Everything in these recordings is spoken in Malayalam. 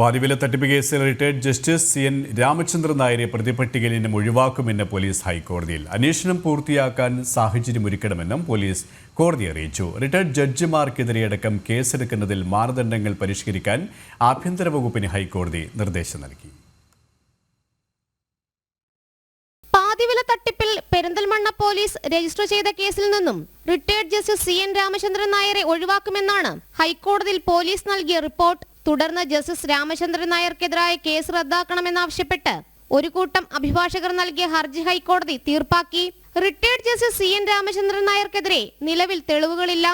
പാതിവില തട്ടിപ്പ് കേസിൽ retired justice C N Ramachandran നായരെ പ്രതിപട്ടികയിൽ നിന്നും ഒഴിവാക്കുമെന്ന് പോലീസ് ഹൈക്കോടതിയിൽ അന്വേഷണം പൂർത്തിയാക്കാൻ സാഹചര്യമൊരുക്കണമെന്നും പോലീസ് കോടതി അറിയിച്ചു. റിട്ടയർഡ് ജഡ്ജിമാർക്കെതിരെയടക്കം കേസെടുക്കുന്നതിൽ മാനദണ്ഡങ്ങൾ പരിഷ്കരിക്കാൻ ആഭ്യന്തര വകുപ്പിന് ഹൈക്കോടതി നിർദ്ദേശം നൽകി. പാതിവില തട്ടിപ്പിൽ പെരിന്തൽമണ്ണ പോലീസ് രജിസ്റ്റർ ചെയ്ത കേസിൽ നിന്നും retired justice C N Ramachandran നായരെ ഒഴിവാക്കുമെന്നാണ് ഹൈക്കോടതിയിൽ പോലീസ് നൽകിയ റിപ്പോർട്ട് തുടർന്ന് ജസ്റ്റിസ് രാമചന്ദ്രൻ നായർക്കെതിരായ കേസ് റദ്ദാക്കണമെന്നാവശ്യപ്പെട്ട് ഒരു കൂട്ടം അഭിഭാഷകർ നൽകിയ ഹർജി ഹൈക്കോടതി തീർപ്പാക്കി. Retired justice C N Ramachandran നായർക്കെതിരെ നിലവിൽ തെളിവുകളില്ല.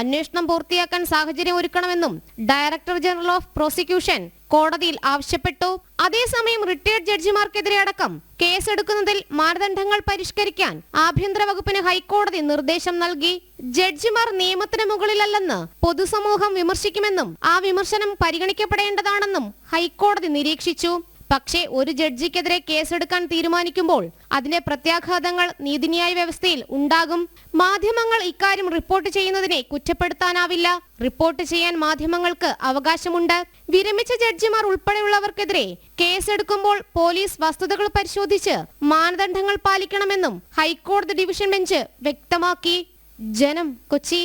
അന്വേഷണം പൂർത്തിയാക്കാൻ സാഹചര്യം ഒരുക്കണമെന്നും ഡയറക്ടർ ജനറൽ ഓഫ് പ്രോസിക്യൂഷൻ കോടതിയിൽ ആവശ്യപ്പെട്ടു. അതേസമയം റിട്ടയർഡ് ജഡ്ജിമാർക്കെതിരെ അടക്കം കേസെടുക്കുന്നതിൽ മാനദണ്ഡങ്ങൾ പരിഷ്കരിക്കാൻ ആഭ്യന്തര വകുപ്പിന് ഹൈക്കോടതി നിർദ്ദേശം നൽകി. ജഡ്ജിമാർ നിയമത്തിന് മുകളിലല്ലെന്ന് പൊതുസമൂഹം വിമർശിക്കുമെന്നും ആ വിമർശനം പരിഗണിക്കപ്പെടേണ്ടതാണെന്നും ഹൈക്കോടതി നിരീക്ഷിച്ചു. പക്ഷേ ഒരു ജഡ്ജിക്കെതിരെ കേസെടുക്കാൻ തീരുമാനിക്കുമ്പോൾ അതിന്റെ പ്രത്യാഘാതങ്ങൾ നീതിന്യായ വ്യവസ്ഥയിൽ ഉണ്ടാകും. മാധ്യമങ്ങൾ ഇക്കാര്യം റിപ്പോർട്ട് ചെയ്യുന്നതിനെ കുറ്റപ്പെടുത്താനാവില്ല. റിപ്പോർട്ട് ചെയ്യാൻ മാധ്യമങ്ങൾക്ക് അവകാശമുണ്ട്. വിരമിച്ച ജഡ്ജിമാർ ഉൾപ്പെടെയുള്ളവർക്കെതിരെ കേസെടുക്കുമ്പോൾ പോലീസ് വസ്തുതകൾ പരിശോധിച്ച് മാനദണ്ഡങ്ങൾ പാലിക്കണമെന്നും ഹൈക്കോടതി ഡിവിഷൻ ബെഞ്ച് വ്യക്തമാക്കി. ജനം കൊച്ചി.